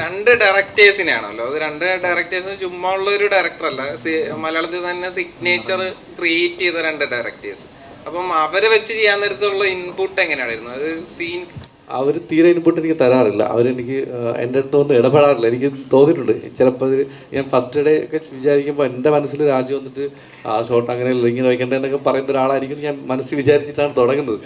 രണ്ട് ഡയറക്ടേഴ്സിനെയാണല്ലോ. അത് രണ്ട് ഡയറക്ടേഴ്സിന് ചുമ്മാ ഉള്ള ഒരു ഡയറക്ടർ അല്ല മലയാളത്തിൽ തന്നെ സിഗ്നേച്ചർ ക്രിയേറ്റ് ചെയ്ത രണ്ട് ഡയറക്ടേഴ്സ്. അപ്പം അവരെ വെച്ച് ചെയ്യാൻ നേരത്തുള്ള ഇൻപുട്ട് എങ്ങനെയായിരുന്നു അത് സീൻ അവർ തീരെ ഇൻപുട്ട് എനിക്ക് തരാറില്ല. അവരെനിക്ക് എന്റെ അടുത്ത് ഒന്നും ഇടപെടാറില്ല. എനിക്ക് തോന്നിയിട്ടുണ്ട്. ചിലപ്പോൾ ഞാൻ ഫസ്റ്റ് ഡേ ഒക്കെ വിചാരിക്കുമ്പോൾ എന്റെ മനസ്സിൽ രാജു വന്നിട്ട് ആ ഷോട്ട് അങ്ങനെ ഇങ്ങനെ ഇങ്ങനെ വയ്ക്കേണ്ടതെന്നൊക്കെ പറയുന്ന ഒരാളായിരിക്കും ഞാൻ മനസ്സിൽ വിചാരിച്ചിട്ടാണ് തുടങ്ങുന്നത്.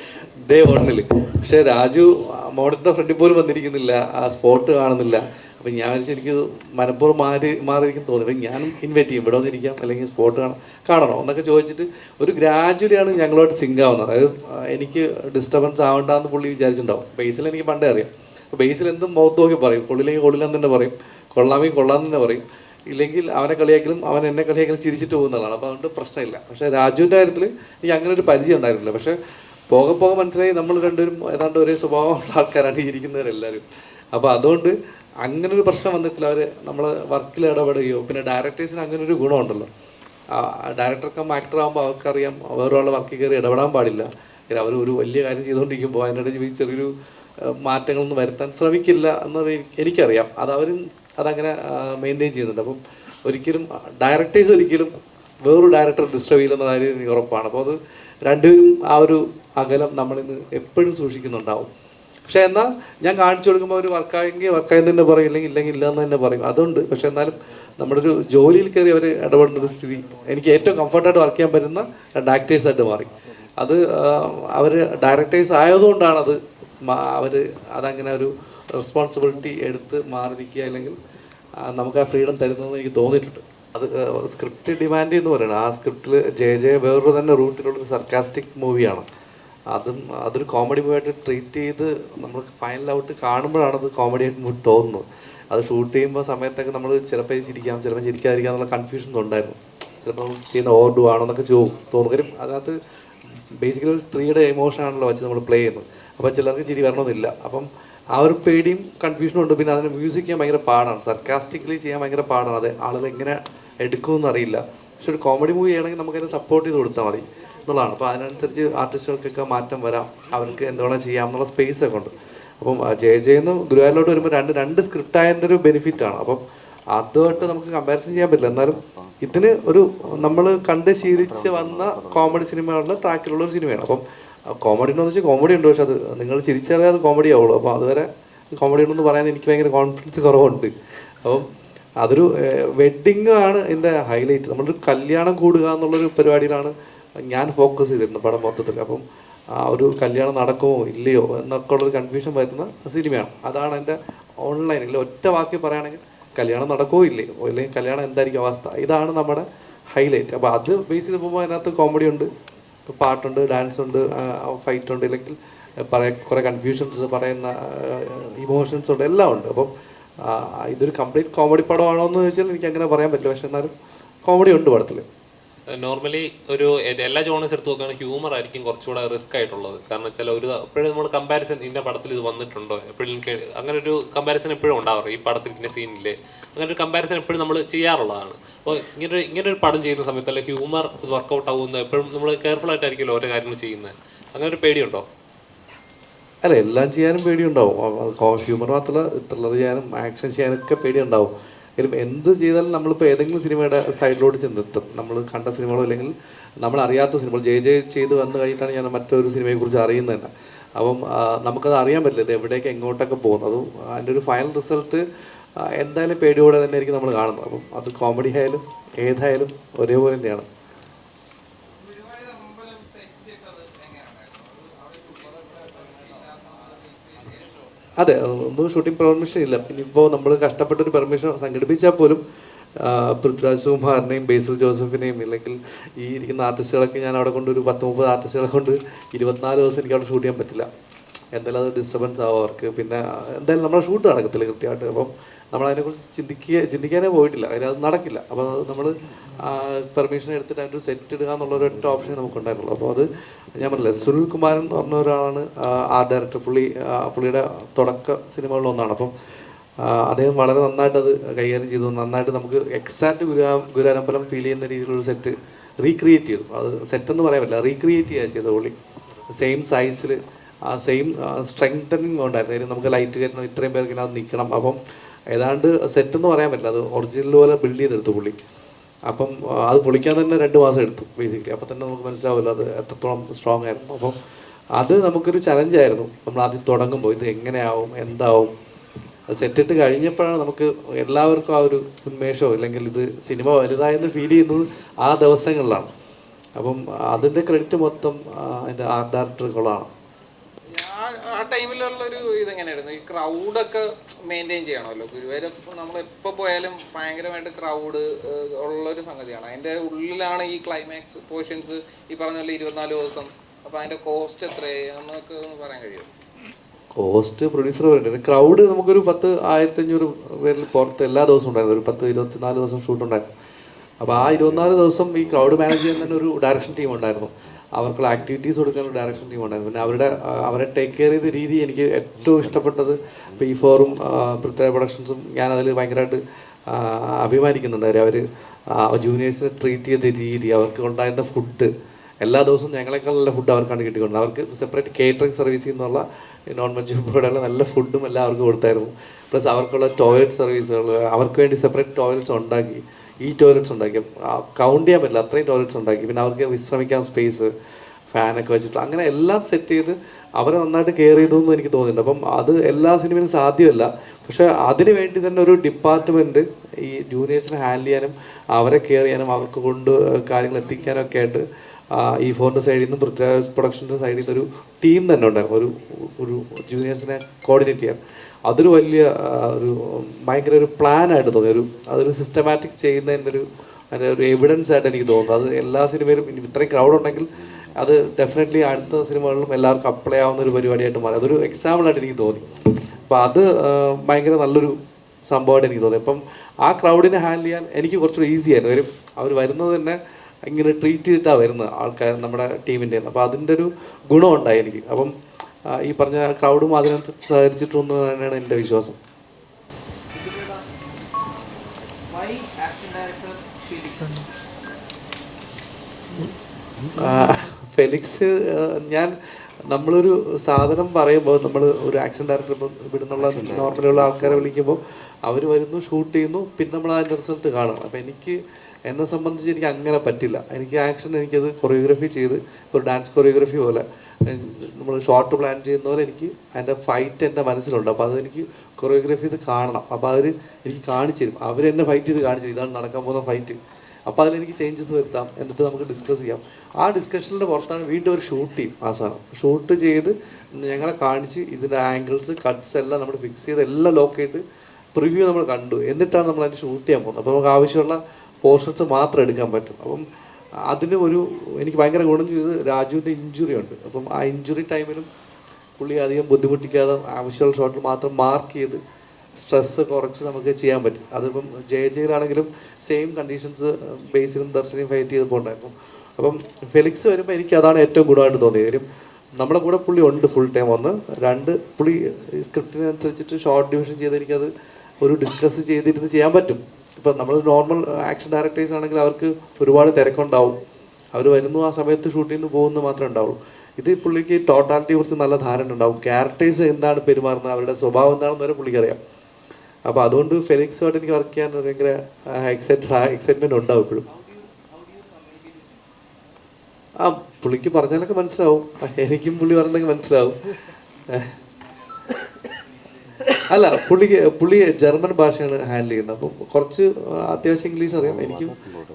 ഡേ വണ്ണിൽ പക്ഷേ രാജു മോഡലിന്റെ ഫ്രണ്ടിൽ പോലും വന്നിരിക്കുന്നില്ല. ആ സ്പോട്ട് കാണുന്നില്ല. അപ്പം ഞാൻ ശരിക്കും എനിക്ക് മനപ്പൂർവം മാറി മാറിയിരിക്കും തോന്നി. ഞാനും ഇൻവൈറ്റ് ചെയ്യും. ഇവിടെ വന്നിരിക്കാം. അല്ലെങ്കിൽ സ്പോട്ട് കാണാം. കാണണോ? എന്നൊക്കെ ചോദിച്ചിട്ട് ഒരു ഗ്രാജുവലിയാണ് ഞങ്ങളുമായിട്ട് സിങ്ക് ആവുന്നത്. അതായത് എനിക്ക് ഡിസ്റ്റർബൻസ് ആവണ്ടെന്ന് പുള്ളി വിചാരിച്ചിട്ടുണ്ടാവും. ബേസിൽ എനിക്ക് പണ്ടേ അറിയാം. അപ്പോൾ ബേസിൽ എന്തും മുഖത്ത് നോക്കി പറയും. കൊള്ളില്ലെങ്കിൽ കൊള്ളില്ലെന്ന് തന്നെ പറയും. കൊള്ളാമെങ്കിൽ കൊള്ളാമെന്ന് തന്നെ പറയും. ഇല്ലെങ്കിൽ അവനെ കളിയാക്കലും അവൻ എന്നെ കളിയാക്കലും ചിരിച്ചിട്ട് പോകുന്നതാണ് അപ്പോൾ അതുകൊണ്ട് പ്രശ്നമില്ല. പക്ഷേ രാജുവിന്റെ കാര്യത്തിൽ എനിക്ക് അങ്ങനെ ഒരു പരിചയം ഉണ്ടായിരുന്നില്ല. പക്ഷേ പോകെ പോകെ മനസ്സിലായി നമ്മൾ രണ്ടുപേരും ഏതാണ്ട് ഒരേ സ്വഭാവമുള്ള ആൾക്കാരാണ് ഇരിക്കുന്നവരെല്ലാവരും. അപ്പോൾ അതുകൊണ്ട് അങ്ങനെ ഒരു പ്രശ്നം വന്നിട്ടില്ല. അവർ നമ്മൾ വർക്കിൽ ഇടപെടുകയോ പിന്നെ ഡയറക്ടേഴ്സിന് അങ്ങനെ ഒരു ഗുണമുണ്ടല്ലോ ഡയറക്ടർക്കും ആക്ടർ ആകുമ്പോൾ അവർക്കറിയാം വേറൊരാളുടെ വർക്കിൽ കയറി ഇടപെടാൻ പാടില്ല. അവർ ഒരു വലിയ കാര്യം ചെയ്തുകൊണ്ടിരിക്കുമ്പോൾ അതിനിടയിൽ ചെറിയൊരു മാറ്റങ്ങളൊന്നും വരുത്താൻ ശ്രമിക്കില്ല എന്നത് എനിക്കറിയാം. അത് അവരും അതങ്ങനെ മെയിന്റെയിൻ ചെയ്യുന്നുണ്ട്. അപ്പം ഒരിക്കലും ഡയറക്ടേഴ്സ് ഒരിക്കലും വേറൊരു ഡയറക്ടർ ഡിസ്റ്റർബ് ചെയ്യില്ലെന്ന കാര്യം എനിക്ക് ഉറപ്പാണ്. അപ്പോൾ അത് രണ്ടുപേരും ആ ഒരു അകലം നമ്മളിന്ന് എപ്പോഴും സൂക്ഷിക്കുന്നുണ്ടാവും. പക്ഷേ എന്നാൽ ഞാൻ കാണിച്ചു കൊടുക്കുമ്പോൾ അവർ വർക്കായെങ്കിൽ വർക്കായി തന്നെ പറയും ഇല്ലെങ്കിൽ ഇല്ലെങ്കിൽ ഇല്ല എന്ന് തന്നെ പറയും. അതുണ്ട്. പക്ഷേ എന്നാലും നമ്മുടെ ഒരു ജോലിയിൽ കയറി അവർ ഇടപെടുന്ന ഒരു സ്ഥിതി എനിക്ക് ഏറ്റവും കംഫർട്ടായിട്ട് വർക്ക് ചെയ്യാൻ പറ്റുന്ന രണ്ട് ആക്ടേഴ്സായിട്ട് മാറി. അത് അവർ ഡയറക്ടേഴ്സ് ആയതുകൊണ്ടാണ് അത് അവർ അതങ്ങനെ ഒരു റെസ്പോൺസിബിലിറ്റി എടുത്ത് മാറി നിൽക്കുക അല്ലെങ്കിൽ നമുക്ക് ആ ഫ്രീഡം തരുന്നതെന്ന് എനിക്ക് തോന്നിയിട്ടുണ്ട്. അത് സ്ക്രിപ്റ്റ് ഡിമാൻഡ് എന്ന് പറയുന്നത് ആ സ്ക്രിപ്റ്റിൽ ജെ ജെ വേറൊരു തന്നെ റൂട്ടിലുള്ള സർക്കാസ്റ്റിക് മൂവിയാണ് അതും അതൊരു കോമഡി മൂവിയായിട്ട് ട്രീറ്റ് ചെയ്ത് നമ്മൾ ഫൈനൽ ഔട്ട് കാണുമ്പോഴാണ് അത് കോമഡി ആയിട്ട് തോന്നുന്നത്. അത് ഷൂട്ട് ചെയ്യുമ്പോൾ സമയത്തൊക്കെ നമ്മൾ ചിലപ്പോൾ ചിരിക്കാം ചിലപ്പോൾ ചിരിക്കാതിരിക്കാം എന്നുള്ള കൺഫ്യൂഷൻ ഉണ്ടായിരുന്നു. ചിലപ്പോൾ നമ്മൾ ചെയ്യുന്ന ഓവർ ഡു ആണോ എന്നൊക്കെ ചോ തോന്നും കാര്യം അതിനകത്ത് ബേസിക്കലി ഒരു സ്ത്രീയുടെ എമോഷൻ ആണല്ലോ വെച്ച് നമ്മൾ പ്ലേ ചെയ്യുന്നത്. അപ്പോൾ ചിലർക്ക് ചിരി വരണമെന്നില്ല. അപ്പം ആ ഒരു പേടിയും കൺഫ്യൂഷനും ഉണ്ട്. പിന്നെ അതിന് മ്യൂസിക് ചെയ്യാൻ ഭയങ്കര പാടാണ്. സർക്കാസ്റ്റിക്കലി ചെയ്യാൻ ഭയങ്കര പാടാണ്. അത് ആളുകൾ എങ്ങനെ എടുക്കുമെന്ന് അറിയില്ല. പക്ഷെ ഒരു കോമഡി മൂവി ചെയ്യണമെങ്കിൽ നമുക്കതിനെ സപ്പോർട്ട് ചെയ്ത് കൊടുത്താൽ മതി. എന്നുള്ളതാണ്. അപ്പോൾ അതിനനുസരിച്ച് ആർട്ടിസ്റ്റുകൾക്കൊക്കെ മാറ്റം വരാം. അവർക്ക് എന്തുവേണം ചെയ്യാം എന്നുള്ള സ്പേസ് ഒക്കെ ഉണ്ട്. അപ്പം ജയ ജയെന്ന് ഗുരുവായൂരിലോട്ട് വരുമ്പോൾ രണ്ട് രണ്ട് സ്ക്രിപ്റ്റ് ആയതിന്റെ ഒരു ബെനിഫിറ്റ് ആണ്. അപ്പം അതുമായിട്ട് നമുക്ക് കമ്പാരിസൺ ചെയ്യാൻ പറ്റില്ല. എന്നാലും ഇതിന് ഒരു നമ്മൾ കണ്ട് ശീലിച്ച് വന്ന കോമഡി സിനിമകളുടെ ട്രാക്കിലുള്ള ഒരു സിനിമയാണ് അപ്പം കോമഡി എന്ന് വെച്ചാൽ കോമഡി ഉണ്ട്. പക്ഷെ അത് നിങ്ങൾ ചിരിച്ചാലേ അത് കോമഡി ആവുള്ളൂ. അപ്പോൾ അതുവരെ കോമഡി ഉണ്ടെന്ന് പറയാൻ എനിക്ക് ഭയങ്കര കോൺഫിഡൻസ് കുറവുണ്ട്. അപ്പം അതൊരു വെഡ്ഡിങ് ആണ് ഇതിന്റെ ഹൈലൈറ്റ് നമ്മളൊരു കല്യാണം കൂടുക എന്നുള്ളൊരു പരിപാടിയിലാണ് ഞാൻ ഫോക്കസ് ചെയ്തിരുന്നു പടം മൊത്തത്തിൽ. അപ്പം ആ ഒരു കല്യാണം നടക്കുമോ ഇല്ലയോ എന്നൊക്കെ ഉള്ളൊരു കൺഫ്യൂഷൻ വരുന്ന സിനിമയാണ്. അതാണ് എന്റെ ഓൺലൈനിൽ ഒറ്റ വാക്കി പറയുകയാണെങ്കിൽ കല്യാണം നടക്കുമോ ഇല്ലയോ അല്ലെങ്കിൽ കല്യാണം എന്തായിരിക്കും അവസ്ഥ? ഇതാണ് നമ്മുടെ ഹൈലൈറ്റ് അപ്പോൾ അത് ബേസ് ചെയ്ത് പോകുമ്പോൾ അതിനകത്ത് കോമഡി ഉണ്ട് പാട്ടുണ്ട് ഡാൻസ് ഉണ്ട് ഫൈറ്റ് ഉണ്ട് ഇല്ലെങ്കിൽ പറയാ കുറേ കൺഫ്യൂഷൻസ് പറയുന്ന ഇമോഷൻസ് ഉണ്ട് എല്ലാം ഉണ്ട്. അപ്പം ഇതൊരു കംപ്ലീറ്റ് കോമഡി പടമാണോ എന്ന് ചോദിച്ചാൽ എനിക്ക് അങ്ങനെ പറയാൻ പറ്റില്ല. പക്ഷെ എന്നാലും കോമഡി ഉണ്ട് പടത്തിൽ നോർമലി ഒരു എല്ലാ ജോണേഴ്സ് എടുത്ത് നോക്കുകയാണെങ്കിൽ ഹ്യൂമർ ആയിരിക്കും കുറച്ചുകൂടെ റിസ്ക് ആയിട്ടുള്ളത്. കാരണം വെച്ചാൽ ഒരു എപ്പോഴും നമ്മൾ കമ്പാരിസൺ ഇന്ന പടത്തിൽ ഇത് വന്നിട്ടുണ്ടോ? എപ്പോഴും അങ്ങനെ ഒരു കമ്പാരിസൺ എപ്പോഴും ഉണ്ടാവാറ് ഈ പടത്തിൽ ഇന്ന സീനില്ലേ അങ്ങനെ ഒരു കമ്പാരിസൺ എപ്പോഴും നമ്മൾ ചെയ്യാറുള്ളതാണ്. അപ്പോൾ ഇങ്ങനെ ഇങ്ങനെ ഒരു പടം ചെയ്യുന്ന സമയത്ത് അല്ലെങ്കിൽ ഹ്യൂമർ ഇത് വർക്കൗട്ട് ആവുന്ന എപ്പോഴും നമ്മൾ കെയർഫുൾ ആയിട്ടായിരിക്കും ഓരോ കാര്യങ്ങൾ ചെയ്യുന്നത്. അങ്ങനെ ഒരു പേടിയുണ്ടോ? അല്ല എല്ലാം ചെയ്യാനും പേടിയുണ്ടാവും. ഹ്യൂമർ മാത്രമല്ല ത്രില്ലർ ചെയ്യാനും ആക്ഷൻ ചെയ്യാനൊക്കെ പേടിയുണ്ടാവും. എങ്കിലും എന്ത് ചെയ്താലും നമ്മളിപ്പോൾ ഏതെങ്കിലും സിനിമയുടെ സൈഡിലോട്ട് ചെന്നെത്തും. നമ്മൾ കണ്ട സിനിമകളോ അല്ലെങ്കിൽ നമ്മൾ അറിയാത്ത സിനിമകൾ. ജെ ജെ ചെയ്ത് വന്നു കഴിഞ്ഞിട്ടാണ് ഞാൻ മറ്റൊരു സിനിമയെക്കുറിച്ച് അറിയുന്നത്. തന്നെ അപ്പം നമുക്കത് അറിയാൻ പറ്റില്ല. ഇത് എവിടേക്ക് എങ്ങോട്ടൊക്കെ പോകുന്നു. അതും അതിന്റെ ഒരു ഫൈനൽ റിസൾട്ട് എന്തായാലും പേടിയോടെ തന്നെ ആയിരിക്കും നമ്മൾ കാണുന്നത്. അപ്പം അത് കോമഡി ആയാലും ഏതായാലും ഒരേപോലെ തന്നെയാണ്. അതെ ഒന്നും ഷൂട്ടിംഗ് പെർമിഷൻ ഇല്ല. പിന്നെ ഇപ്പോൾ നമ്മൾ കഷ്ടപ്പെട്ടൊരു പെർമിഷൻ സംഘടിപ്പിച്ചാൽ പോലും പൃഥ്വിരാജ് കുമാറിനെയും ബേസിൽ ജോസഫിനെയും ഇല്ലെങ്കിൽ ഈ ഇരിക്കുന്ന ആർട്ടിസ്റ്റുകളൊക്കെ ഞാൻ അവിടെ കൊണ്ട് ഒരു പത്ത് മുപ്പത് ആർട്ടിസ്റ്റുകളെ കൊണ്ട് ഇരുപത്തിനാല് ദിവസം എനിക്ക് അവിടെ ഷൂട്ട് ചെയ്യാൻ പറ്റില്ല. എന്തായാലും അത് ഡിസ്റ്റർബൻസ് ആവും അവർക്ക്. പിന്നെ എന്തായാലും നമ്മുടെ ഷൂട്ട് നടക്കത്തില്ല കൃത്യമായിട്ട്. അപ്പം നമ്മൾ അതിനെക്കുറിച്ച് ചിന്തിക്കുക ചിന്തിക്കാനേ പോയിട്ടില്ല. കാര്യം അത് നടക്കില്ല. അപ്പോൾ നമ്മൾ പെർമിഷൻ എടുത്തിട്ട് അതിന്റെ സെറ്റ് ഇടുക എന്നുള്ള ഒറ്റ ഓപ്ഷനേ നമുക്കുണ്ടായിരുന്നുള്ളൂ. അപ്പോൾ അത് ഞാൻ പറഞ്ഞില്ല സുനിൽ കുമാരൻ എന്ന് പറഞ്ഞ ഒരാളാണ് ആ ഡയറക്ടർ പുള്ളി പുള്ളിയുടെ തുടക്ക സിനിമകളിലൊന്നാണ് അപ്പം അദ്ദേഹം വളരെ നന്നായിട്ട് അത് കൈകാര്യം ചെയ്തു. നന്നായിട്ട് നമുക്ക് എക്സാക്റ്റ് ഗുരുവാ ഗുരുവാരമ്പലം ഫീൽ ചെയ്യുന്ന രീതിയിലുള്ള സെറ്റ് റീക്രിയേറ്റ് ചെയ്തു. അത് സെറ്റ് എന്ന് പറയാൻ പറ്റില്ല റീക്രിയേറ്റ് ചെയ്യുക ചെയ്ത പുള്ളി. സെയിം സൈസിൽ ആ സെയിം സ്ട്രെങ്തനിങ് ഉണ്ടായിരുന്നു. അതിന് നമുക്ക് ലൈറ്റ് കയറ്റണം ഇത്രയും പേർക്ക് നിൽക്കണം. അപ്പം ഏതാണ്ട് സെറ്റ് എന്ന് പറയാൻ പറ്റില്ല. അത് ഒറിജിനൽ പോലെ ബിൽഡ് ചെയ്തെടുത്തു പുള്ളി. അപ്പം അത് പൊളിക്കാൻ തന്നെ രണ്ട് മാസം എടുത്തു ബേസിക്കലി അപ്പം തന്നെ നമുക്ക് മനസ്സിലാവില്ല അത് എത്രത്തോളം സ്ട്രോങ് ആയിരുന്നു. അപ്പം അത് നമുക്കൊരു ചലഞ്ചായിരുന്നു നമ്മൾ ആദ്യം തുടങ്ങുമ്പോൾ ഇത് എങ്ങനെയാവും എന്താവും? സെറ്റിട്ട് കഴിഞ്ഞപ്പോഴാണ് നമുക്ക് എല്ലാവർക്കും ആ ഒരു ഉന്മേഷമോ അല്ലെങ്കിൽ ഇത് സിനിമ വലുതായെന്ന് ഫീൽ ചെയ്യുന്നത് ആ ദിവസങ്ങളിലാണ്. അപ്പം അതിന്റെ ക്രെഡിറ്റ് മൊത്തം അതിന്റെ ആർട്ട് ഡയറക്ടറുകളാണ് ടൈമിലുള്ള ഒരു ഇതെങ്ങനെയായിരുന്നു? ഈ ക്രൗഡൊക്കെ മെയിന്റെയിൻ ചെയ്യണമല്ലോ? ഗുരുവായൂർ നമ്മൾ എപ്പോൾ പോയാലും ഭയങ്കരമായിട്ട് ക്രൗഡ് ഉള്ളൊരു സംഗതിയാണ്. അതിന്റെ ഉള്ളിലാണ് ഈ ക്ലൈമാക്സ് പോർഷൻസ് ഈ പറഞ്ഞ പോലെ ഇരുപത്തിനാല് ദിവസം. അപ്പോൾ അതിന്റെ കോസ്റ്റ് എത്രയായി? ഒന്ന് പറയാൻ കഴിയും കോസ്റ്റ് പ്രൊഡ്യൂസർ പറയുന്നത് ക്രൗഡ് നമുക്കൊരു പത്ത് ആയിരത്തി അഞ്ഞൂറ് പേരിൽ പുറത്ത് എല്ലാ ദിവസവും ഉണ്ടായിരുന്നു. ഒരു പത്ത് ഇരുപത്തിനാല് ദിവസം ഷൂട്ട് ഉണ്ടായിരുന്നു. അപ്പോൾ ആ ഇരുപത്തിനാല് ദിവസം ഈ ക്രൗഡ് മാനേജ് ചെയ്യാൻ തന്നെ ഒരു ഡയറക്ഷൻ ടീം ഉണ്ടായിരുന്നു. അവർക്കുള്ള ആക്ടിവിറ്റീസ് കൊടുക്കാനുള്ള ഡയറക്ഷൻ ടീം ഉണ്ടായിരുന്നു. പിന്നെ അവരുടെ അവരെ ടേക്ക് കെയർ ചെയ്ത രീതി എനിക്ക് ഏറ്റവും ഇഷ്ടപ്പെട്ടത് ഇപ്പോൾ ഈ ഫോറും പൃഥ്വി പ്രൊഡക്ഷൻസും ഞാനതിൽ ഭയങ്കരമായിട്ട് ആ, അഭിമാനിക്കുന്നുണ്ട്. അവർ ജൂനിയേഴ്സിനെ ട്രീറ്റ് ചെയ്ത രീതി അവർക്ക് ഉണ്ടായിരുന്ന ഫുഡ് എല്ലാ ദിവസവും ഞങ്ങളെക്കാൾ നല്ല ഫുഡ് അവർക്കാണ് കിട്ടിക്കൊണ്ട് അവർക്ക് സെപ്പറേറ്റ് കേറ്ററിംഗ് സർവീസ് എന്നുള്ള നോൺ വെജ് ഫുഡുള്ള നല്ല ഫുഡും എല്ലാം അവർക്ക് കൊടുത്തായിരുന്നു. പ്ലസ് അവർക്കുള്ള ടോയ്ലറ്റ് സർവീസുകൾ അവർക്ക് വേണ്ടി സെപ്പറേറ്റ് ടോയ്ലറ്റ്സ് ഉണ്ടാക്കി. ഈ ടോയ്ലറ്റ്സ് ഉണ്ടാക്കി കൗണ്ട് ചെയ്യാൻ പറ്റില്ല. അത്രയും ടോയ്ലറ്റ്സ് ഉണ്ടാക്കി. പിന്നെ അവർക്ക് വിശ്രമിക്കാൻ സ്പേസ് ഫാനൊക്കെ വെച്ചിട്ട് അങ്ങനെ എല്ലാം സെറ്റ് ചെയ്ത് അവരെ നന്നായിട്ട് കെയർ ചെയ്തു എന്ന് എനിക്ക് തോന്നുന്നുണ്ട് അപ്പം അത് എല്ലാ സിനിമയിലും സാധ്യമല്ല. പക്ഷെ അതിന് വേണ്ടി തന്നെ ഒരു ഡിപ്പാർട്ട്മെന്റ് ഈ ജൂനിയേഴ്സിനെ ഹാൻഡിൽ ചെയ്യാനും അവരെ കെയർ ചെയ്യാനും അവർക്ക് കൊണ്ട് കാര്യങ്ങൾ എത്തിക്കാനും ഒക്കെ ആയിട്ട് ഈ ഫോറിന്റെ സൈഡിൽ നിന്നും പൃഥ്വിരാജ് പ്രൊഡക്ഷന്റെ സൈഡിൽ നിന്ന് ഒരു ടീം തന്നെ ഉണ്ടായിരുന്നു. ഒരു ഒരു ജൂനിയേഴ്സിനെ കോർഡിനേറ്റ് ചെയ്യാൻ. അതൊരു വലിയ ഒരു ഭയങ്കര ഒരു പ്ലാനായിട്ട് തോന്നി. ഒരു അതൊരു സിസ്റ്റമാറ്റിക് ചെയ്യുന്നതിന്റെ ഒരു അതിന്റെ ഒരു എവിഡൻസ് ആയിട്ട് എനിക്ക് തോന്നുന്നു. അത് എല്ലാ സിനിമയിലും ഇനി ഇത്രയും ക്രൗഡ് ഉണ്ടെങ്കിൽ അത് ഡെഫിനറ്റ്ലി അടുത്ത സിനിമകളിലും എല്ലാവർക്കും അപ്ലൈ ആവുന്ന ഒരു പരിപാടിയായിട്ട് മാറി. അതൊരു എക്സാമ്പിളായിട്ട് എനിക്ക് തോന്നി. അപ്പോൾ അത് ഭയങ്കര നല്ലൊരു സംഭവമായിട്ട് എനിക്ക് തോന്നി. അപ്പം ആ ക്രൗഡിനെ ഹാൻഡിൽ ചെയ്യാൻ എനിക്ക് കുറച്ചുകൂടി ഈസി ആയിരുന്നു. ഒരു അവർ വരുന്നത് തന്നെ ഇങ്ങനെ ട്രീറ്റ് ചെയ്തിട്ടാണ് വരുന്നത് ആൾക്കാർ നമ്മുടെ ടീമിന്റെ അപ്പോൾ അതിന്റെ ഒരു ഗുണമുണ്ടായി എനിക്ക്. അപ്പം ഈ പറഞ്ഞ ക്രൗഡും അതിനകത്ത് സഹകരിച്ചിട്ടുണ്ട് തന്നെയാണ് എന്റെ വിശ്വാസം. ഫെലിക്സ് ഞാൻ നമ്മളൊരു സാധനം പറയുമ്പോൾ നമ്മൾ ഒരു ആക്ഷൻ ഡയറക്ടർ ഇപ്പം ഇവിടുന്നുള്ള നോർമലുള്ള ആൾക്കാരെ വിളിക്കുമ്പോൾ അവർ വരുന്നു ഷൂട്ട് ചെയ്യുന്നു പിന്നെ നമ്മൾ അതിന്റെ റിസൾട്ട് കാണണം അപ്പോൾ എനിക്ക് എന്നെ സംബന്ധിച്ച് എനിക്ക് അങ്ങനെ പറ്റില്ല. എനിക്ക് ആക്ഷൻ എനിക്കത് കൊറിയോഗ്രഫി ചെയ്ത് ഒരു ഡാൻസ് കൊറിയോഗ്രഫി പോലെ. നമ്മൾ ഷോർട്ട് പ്ലാൻ ചെയ്യുന്ന പോലെ എനിക്ക് അതിന്റെ ഫൈറ്റ് എന്റെ മനസ്സിലുണ്ട്. അപ്പോൾ അതെനിക്ക് കൊറിയോഗ്രാഫി ഇത് കാണണം. അപ്പോൾ അവർ എനിക്ക് കാണിച്ചു തരും. അവരെന്നെ ഫൈറ്റ് ചെയ്ത് കാണിച്ചു തരും. ഇതാണ് നടക്കാൻ പോകുന്ന ഫൈറ്റ് അപ്പോൾ അതിലെനിക്ക് ചേഞ്ചസ് വരുത്താം. എന്നിട്ട് നമുക്ക് ഡിസ്കസ് ചെയ്യാം. ആ ഡിസ്കഷനിന്റെ പുറത്താണ് വീണ്ടും ഒരു ഷൂട്ട് ചെയ്യും സാധനം ഷൂട്ട് ചെയ്ത് ഞങ്ങളെ കാണിച്ച് ഇതിന്റെ ആംഗിൾസ് കട്ട്സ് എല്ലാം നമ്മൾ ഫിക്സ് ചെയ്ത് എല്ലാം ലോക്ക് ചെയ്ത് പ്രിവ്യൂ നമ്മൾ കണ്ടു. എന്നിട്ടാണ് നമ്മൾ അതിന് ഷൂട്ട് ചെയ്യാൻ പോകുന്നത്. അപ്പോൾ നമുക്ക് ആവശ്യമുള്ള പോർഷൻസ് മാത്രം എടുക്കാൻ പറ്റും. അപ്പം അതിന് ഒരു എനിക്ക് ഭയങ്കര ഗുണം ചെയ്തത് രാജുവിന്റെ ഇഞ്ചുറി ഉണ്ട്. അപ്പം ആ ഇഞ്ചുറി ടൈമിലും പുള്ളി അധികം ബുദ്ധിമുട്ടിക്കാതെ ആവശ്യമുള്ള ഷോട്ടിൽ മാത്രം മാർക്ക് ചെയ്ത് സ്ട്രെസ്സ് കുറച്ച് നമുക്ക് ചെയ്യാൻ പറ്റും. അതിപ്പം ജയ ജയിലാണെങ്കിലും സെയിം കണ്ടീഷൻസ് ബേസിലും ദർശനയും ഫൈറ്റ് ചെയ്ത് പോകണ്ടായിരുന്നു അപ്പം ഫെലിക്സ് വരുമ്പോൾ എനിക്ക് അതാണ് ഏറ്റവും ഗുണമായിട്ട് തോന്നിയത്. കാര്യം നമ്മുടെ കൂടെ പുള്ളി ഉണ്ട് ഫുൾ ടൈം ഒന്ന് രണ്ട് പുള്ളി സ്ക്രിപ്റ്റിനനുസരിച്ചിട്ട് ഷോർട്ട് ഡിവിഷൻ ചെയ്ത് എനിക്കത് ഒരു ഡിസ്കസ് ചെയ്തിരുന്ന് ചെയ്യാൻ പറ്റും. ഇപ്പം നമ്മൾ നോർമൽ ആക്ഷൻ ഡയറക്ടേഴ്സ് ആണെങ്കിൽ അവർക്ക് ഒരുപാട് തിരക്കുണ്ടാവും. അവർ വരുന്നു ആ സമയത്ത് ഷൂട്ടിൽ നിന്ന് പോകുന്നു മാത്രമേ ഉണ്ടാവുള്ളൂ. ഇത് പുള്ളിക്ക് ടോട്ടാലിറ്റിയെ കുറിച്ച് നല്ല ധാരണ ഉണ്ടാവും. ക്യാരക്ടേഴ്സ് എന്താണ് പെരുമാറുന്നത് അവരുടെ സ്വഭാവം എന്താണെന്ന് വരെ പുള്ളിക്കറിയാം. അപ്പോൾ അതുകൊണ്ട് ഫെലിക്സുമായിട്ട് എനിക്ക് വർക്ക് ചെയ്യാൻ ഭയങ്കര എക്സൈറ്റഡ് എക്സൈറ്റ്മെന്റ് ഉണ്ടാവും ഇപ്പോഴും. ആ പുള്ളിക്ക് പറഞ്ഞാലൊക്കെ മനസ്സിലാവും. എനിക്കും പുള്ളി പറഞ്ഞതൊക്കെ മനസ്സിലാവും. അല്ല പുള്ളിക്ക് പുള്ളി ജർമ്മൻ ഭാഷയാണ് ഹാൻഡിൽ ചെയ്യുന്നത്. അപ്പം കുറച്ച് അത്യാവശ്യം ഇംഗ്ലീഷ് അറിയാം. എനിക്കും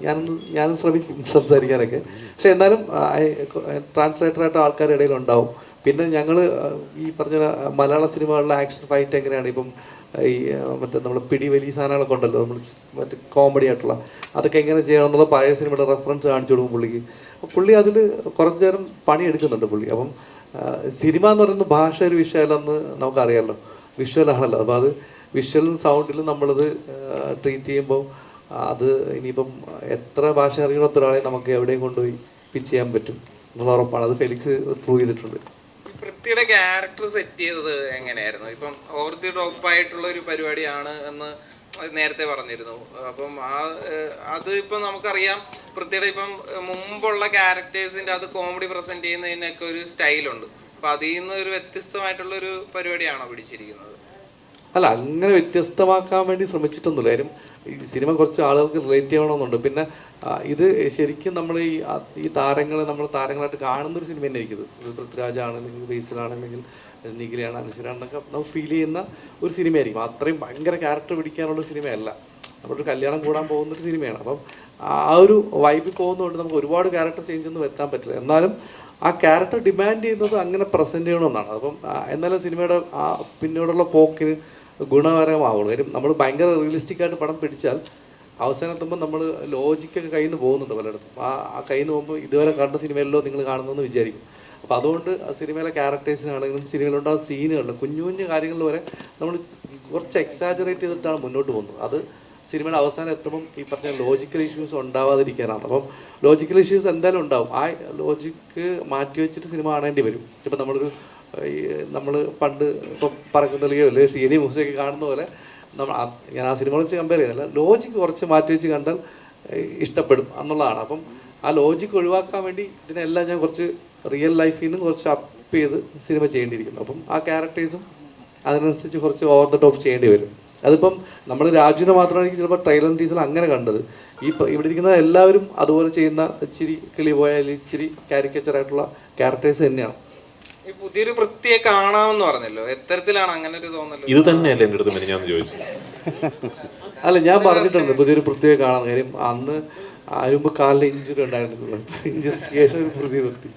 ഞാൻ ഞാനും ശ്രമിക്കും സംസാരിക്കാനൊക്കെ. പക്ഷെ എന്നാലും ട്രാൻസ്ലേറ്ററായിട്ട് ആൾക്കാരുടെ ഇടയിൽ ഉണ്ടാവും. പിന്നെ ഞങ്ങൾ ഈ പറഞ്ഞ മലയാള സിനിമകളിലെ ആക്ഷൻ ഫൈറ്റ് എങ്ങനെയാണ്? ഇപ്പം ഈ മറ്റേ നമ്മൾ പിടിവലി സാധനങ്ങളൊക്കെ ഉണ്ടല്ലോ നമ്മൾ മറ്റേ കോമഡി ആയിട്ടുള്ള. അതൊക്കെ എങ്ങനെ ചെയ്യണം എന്നുള്ള പഴയ സിനിമയുടെ റെഫറൻസ് കാണിച്ചു കൊടുക്കും പുള്ളിക്ക്. അപ്പം പുള്ളി അതിൽ കുറച്ച് നേരം പണിയെടുക്കുന്നുണ്ട് പുള്ളി. അപ്പം സിനിമ എന്ന് പറയുന്ന ഭാഷ ഒരു വിഷയമല്ലെന്ന് നമുക്കറിയാമല്ലോ വിഷ്വൽ ആണല്ലോ. അപ്പോൾ അത് വിഷ്വലും സൗണ്ടിലും നമ്മളത് ട്രീറ്റ് ചെയ്യുമ്പോൾ അത് ഇനിയിപ്പം എത്ര ഭാഷ അറിയണ ഒരാളെ നമുക്ക് എവിടെയും കൊണ്ടുപോയി പിച്ച് ചെയ്യാൻ പറ്റും എന്നുള്ള ഉറപ്പാണ്. അത് ഫെലിക്സ് പ്രൂവ് ചെയ്തിട്ടുണ്ട്. പൃഥ്വിയുടെ ക്യാരക്ടർ സെറ്റ് ചെയ്തത് എങ്ങനെയായിരുന്നു? ഇപ്പം ഓവർ ദി ടോപ്പ് ആയിട്ടുള്ള ഒരു പരിപാടിയാണ് എന്ന് നേരത്തെ പറഞ്ഞിരുന്നു. അപ്പം ആ അത് ഇപ്പം നമുക്കറിയാം പൃഥ്വിയുടെ ഇപ്പം മുമ്പുള്ള ക്യാരക്ടേഴ്സിന്റെ അത് കോമഡി പ്രസന്റ് ചെയ്യുന്നതിനൊക്കെ ഒരു സ്റ്റൈലുണ്ട്. അപ്പൊ അതിൽ നിന്ന് ഒരു വ്യത്യസ്തമായിട്ടുള്ള ഒരു പരിപാടിയാണോ പിടിച്ചിരിക്കുന്നത്? അല്ല അങ്ങനെ വ്യത്യസ്തമാക്കാൻ വേണ്ടി ശ്രമിച്ചിട്ടൊന്നുമില്ല. കാര്യം ഈ സിനിമ കുറച്ച് ആളുകൾക്ക് റിലേറ്റ് ചെയ്യണമെന്നുണ്ട്. പിന്നെ ഇത് ശരിക്കും നമ്മൾ ഈ ഈ താരങ്ങളെ നമ്മൾ താരങ്ങളായിട്ട് കാണുന്ന ഒരു സിനിമ തന്നെ ഇരിക്കുന്നത് ഇത്. ഇത് പൃഥ്വിരാജ് ആണെങ്കിലും ബേസിലാണെങ്കിലും നിഖിലയാണ് അനുശ്വരാണെന്നൊക്കെ നമുക്ക് ഫീൽ ചെയ്യുന്ന ഒരു സിനിമയായിരിക്കും. അത്രയും ഭയങ്കര ക്യാരക്ടർ പിടിക്കാനുള്ള സിനിമയല്ല. നമ്മളൊരു കല്യാണം കൂടാൻ പോകുന്ന ഒരു സിനിമയാണ്. അപ്പം ആ ഒരു വൈബിൽ പോകുന്നതുകൊണ്ട് നമുക്ക് ഒരുപാട് ക്യാരക്ടർ ചേഞ്ച് ഒന്നും വരുത്താൻ പറ്റില്ല. എന്നാലും ആ ക്യാരക്ടർ ഡിമാൻഡ് ചെയ്യുന്നത് അങ്ങനെ പ്രസന്റ് ചെയ്യണമെന്നാണ്. അപ്പം എന്നാലും സിനിമയുടെ ആ പിന്നീടുള്ള പോക്കിന് ഗുണകരമാവുള്ളൂ. കാര്യം നമ്മൾ ഭയങ്കര റിയലിസ്റ്റിക് ആയിട്ട് പടം പിടിച്ചാൽ അവസാനം എത്തുമ്പോൾ നമ്മൾ ലോജിക്കൊക്കെ കയ്യിൽ നിന്ന് പോകുന്നുണ്ട് പലയിടത്തും. ആ ആ കയ്യിൽ നിന്ന് പോകുമ്പോൾ ഇതുവരെ കണ്ട സിനിമയിലോ നിങ്ങൾ കാണുന്നതെന്ന് വിചാരിക്കും. അപ്പോൾ അതുകൊണ്ട് സിനിമയിലെ ക്യാരക്ടേഴ്സിനാണെങ്കിലും സിനിമയിലുണ്ടാകുന്ന സീനുകളിൽ കുഞ്ഞു കുഞ്ഞു കാര്യങ്ങളിൽ വരെ നമ്മൾ കുറച്ച് എക്സാജറേറ്റ് ചെയ്തിട്ടാണ് മുന്നോട്ട് പോകുന്നത്. അത് സിനിമയുടെ അവസാനം എത്തുമ്പം ഈ പറഞ്ഞ ലോജിക്കൽ ഇഷ്യൂസ് ഉണ്ടാവാതിരിക്കാനാണ്. അപ്പം ലോജിക്കൽ ഇഷ്യൂസ് എന്തായാലും ഉണ്ടാവും. ആ ലോജിക്ക് മാറ്റി വെച്ചിട്ട് സിനിമ കാണേണ്ടി വരും. ഇപ്പം നമ്മളൊരു നമ്മൾ പണ്ട് ഇപ്പം പറക്കുന്നലിയോ അല്ലെങ്കിൽ സി ഡി മ്യൂസിയൊക്കെ കാണുന്ന പോലെ നമ്മൾ ഞാൻ ആ സിനിമ വെച്ച് കമ്പയർ ചെയ്യുന്നില്ല. ലോജിക്ക് കുറച്ച് മാറ്റി വെച്ച് കണ്ടാൽ ഇഷ്ടപ്പെടും എന്നുള്ളതാണ്. അപ്പം ആ ലോജിക്ക് ഒഴിവാക്കാൻ വേണ്ടി ഇതിനെല്ലാം ഞാൻ കുറച്ച് റിയൽ ലൈഫിൽ നിന്ന് കുറച്ച് അപ്പ് ചെയ്ത് സിനിമ ചെയ്യേണ്ടിയിരിക്കുന്നു. അപ്പം ആ ക്യാരക്ടേഴ്സും അതിനനുസരിച്ച് കുറച്ച് ഓവർ ദ ടോപ്പ് ചെയ്യേണ്ടി വരും. അതിപ്പം നമ്മൾ രാജുവിനെ മാത്രമായിരിക്കും ചിലപ്പോൾ ട്രെയിലർ ടീസർ അങ്ങനെ കണ്ടത്. ഈ ഇവിടെ ഇരിക്കുന്ന എല്ലാവരും അതുപോലെ ചെയ്യുന്ന ഇച്ചിരി കിളി പോയാൽ ഇച്ചിരി കാരിക്കേച്ചർ ആയിട്ടുള്ള ക്യാരക്ടേഴ്സ് തന്നെയാണ്. ഈ പുതിയൊരു വൃത്തിയെ കാണാമെന്ന് പറഞ്ഞല്ലോ. എത്തരത്തിലാണ് അങ്ങനെ ഒരു തോന്നൽ? ഇത് തന്നെയല്ലേ എന്റെ അടുത്ത് മെനിഞ്ഞാന്ന് ചോദിച്ചത്. അല്ല ഞാൻ പറഞ്ഞിട്ടുണ്ട് പുതിയൊരു പ്രത്യേക കാണാൻ. കാര്യം അന്ന് ആരുമ്പ് കാലിൽ ഇഞ്ചുറി ഉണ്ടായിരുന്നുള്ളൂ ഇഞ്ചുറി ശേഷം ഒരു പുതിയ വ്യക്തി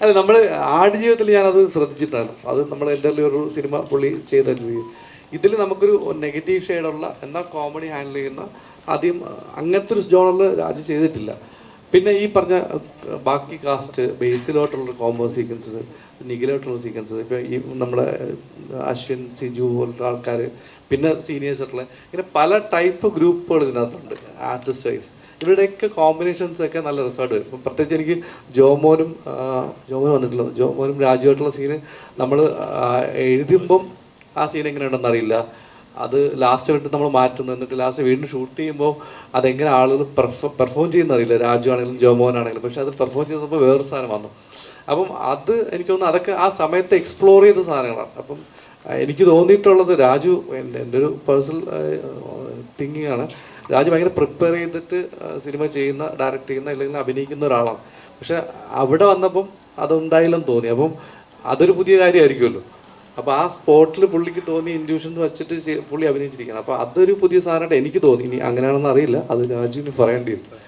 അല്ല നമ്മൾ ആടുജീവിതത്തിൽ ഞാനത് ശ്രദ്ധിച്ചിട്ടാണ്. അത് നമ്മൾ എന്റെ ഒരു സിനിമ പുള്ളി ചെയ്ത രീതി. ഇതിൽ നമുക്കൊരു നെഗറ്റീവ് ഷെയ്ഡുള്ള എന്നാൽ കോമഡി ഹാൻഡിൽ ചെയ്യുന്ന ആദ്യം അങ്ങനത്തെ ഒരു ജോണറിൽ രാജു ചെയ്തിട്ടില്ല. പിന്നെ ഈ പറഞ്ഞ ബാക്കി കാസ്റ്റ് ബേസിലോട്ടുള്ള കോമ്പോ സീക്വൻസസ് നിഖിലോട്ടുള്ള സീക്വൻസസ് ഇപ്പോൾ ഈ നമ്മുടെ അശ്വിൻ സിജു പോലുള്ള ആൾക്കാർ പിന്നെ സീനിയേഴ്സ് ആയിട്ടുള്ള ഇങ്ങനെ പല ടൈപ്പ് ഗ്രൂപ്പുകൾ ഇതിനകത്തുണ്ട് ആർട്ടിസ്റ്റ് വൈസ് ഇവരുടെയൊക്കെ കോമ്പിനേഷൻസ് ഒക്കെ നല്ല രസമായിട്ട് വരും. പ്രത്യേകിച്ച് എനിക്ക് ജോമോനും ജോമോൻ വന്നിട്ടുള്ളത് ജോമോനും രാജുവായിട്ടുള്ള സീന് നമ്മൾ എഴുതുമ്പം ആ സീൻ എങ്ങനെ ഉണ്ടെന്ന് അറിയില്ല. അത് ലാസ്റ്റ് വീട്ടിൽ നമ്മൾ മാറ്റുന്നു. എന്നിട്ട് ലാസ്റ്റ് വീണ്ടും ഷൂട്ട് ചെയ്യുമ്പോൾ അതെങ്ങനെ ആളുകൾ പെർഫോം ചെയ്യുന്ന അറിയില്ല. രാജു ആണെങ്കിലും ജോമോൻ ആണെങ്കിലും. പക്ഷെ അത് പെർഫോം ചെയ്തപ്പോൾ വേറൊരു സാധനം വന്നു. അപ്പം അത് എനിക്ക് തോന്നുന്നു അതൊക്കെ ആ സമയത്ത് എക്സ്പ്ലോർ ചെയ്ത സാധനങ്ങളാണ്. അപ്പം എനിക്ക് തോന്നിയിട്ടുള്ളത് രാജു എന്റെ എന്റെ ഒരു പേഴ്സണൽ തിങ്കിങ് ആണ്. രാജു ഭയങ്കര പ്രിപ്പയർ ചെയ്തിട്ട് സിനിമ ചെയ്യുന്ന ഡയറക്റ്റ് ചെയ്യുന്ന അല്ലെങ്കിൽ അഭിനയിക്കുന്ന ഒരാളാണ്. പക്ഷെ അവിടെ വന്നപ്പം അതുണ്ടായില്ലെന്ന് തോന്നി. അപ്പം അതൊരു പുതിയ കാര്യമായിരിക്കുമല്ലോ. അപ്പോൾ ആ സ്പോട്ടിൽ പുള്ളിക്ക് തോന്നിയ ഇൻഡ്യൂഷൻ വെച്ചിട്ട് പുള്ളി അഭിനയിച്ചിരിക്കുകയാണ്. അപ്പോൾ അതൊരു പുതിയ സാധനമായിട്ട് എനിക്ക് തോന്നി. ഇനി അങ്ങനെയാണെന്ന് അറിയില്ല. അത് രാജുവിന് പറയേണ്ടി വരും.